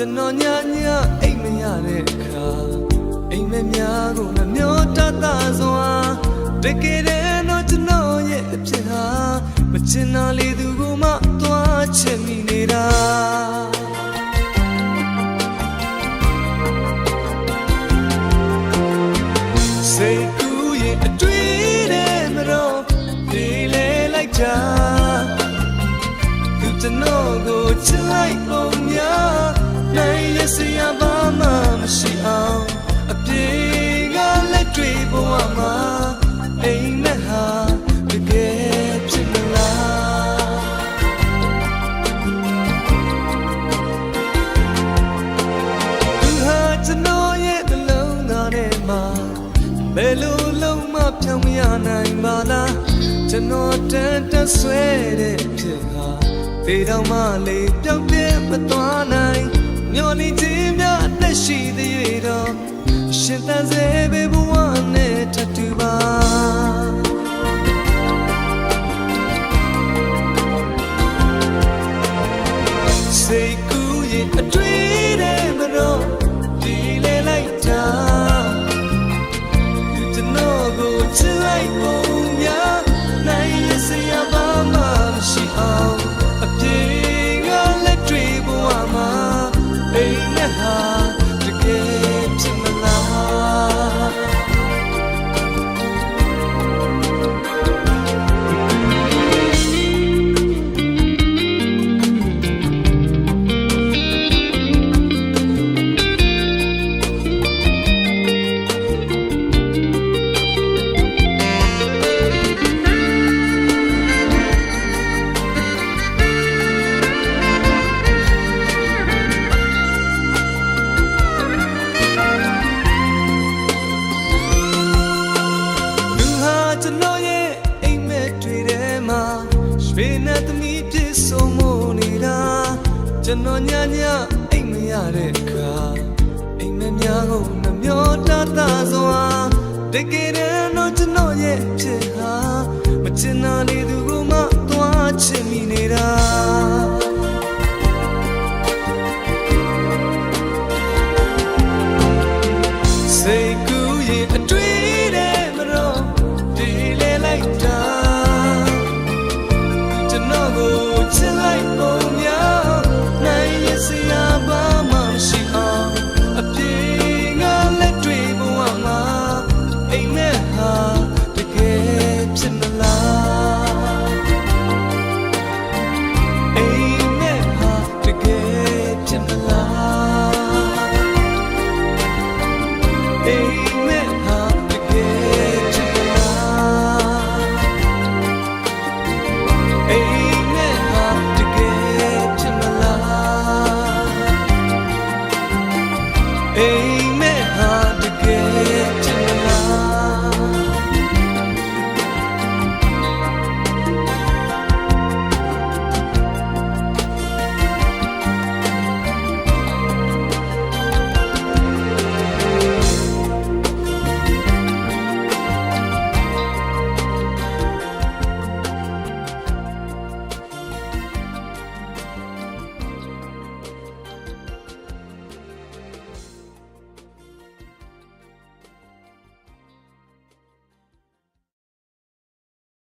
ကျွန်တော်ညညအိမ်မရတဲ့အခါအိမ်မများကိုမမျောတတ်တာစွာတကယ်တမ်းတော့ကျွန်တော်ရဲ့အဖြစ်ဟာမချင်တာလေးသူကမှသွားချင်မိနေတာစိတ်ကူးရင်အတွေ့တဲ့မတော့ဒီလေလိုက်တာသူကျွန်တော်ကိုချစ်လိုက်ပုံများ နိုင်ရစရာဘာမှမရှိအောင်အပြေကလက်တွေဘဝမှာအိမ်မက်ဟာတကယ်ဖြစ်မလားသူဟာကျွန်တော်ရဲ့နှလုံးသားထဲမှာဘယ်လိုလုံးမပြောင်းမရနိုင်ပါလားကျွန်တော်တန်တဆွဲတဲ့ဖြစ်ဟာပေတော်မှလေးပြောင်းပြဲမသွားနိုင် မျောနေခြင်းများအသက်ရှိသေးရတော့ရှင်သန်စေဘေဘဝနဲ့ထပ်တူပါစိတ်ကူးရင်အတွေ့တဲ့ ကျွန်တော်ညညအိတ်မရတဲ့အခါအိမ်မများကိုနှမျောတတစွာတကယ်တော့ကျွန်တော်ရဲ့ဖြစ်ဟာမချင်တာလေသူကမှသွားချင်မိနေတာစိတ်ကူးရင်အတွေ့ You.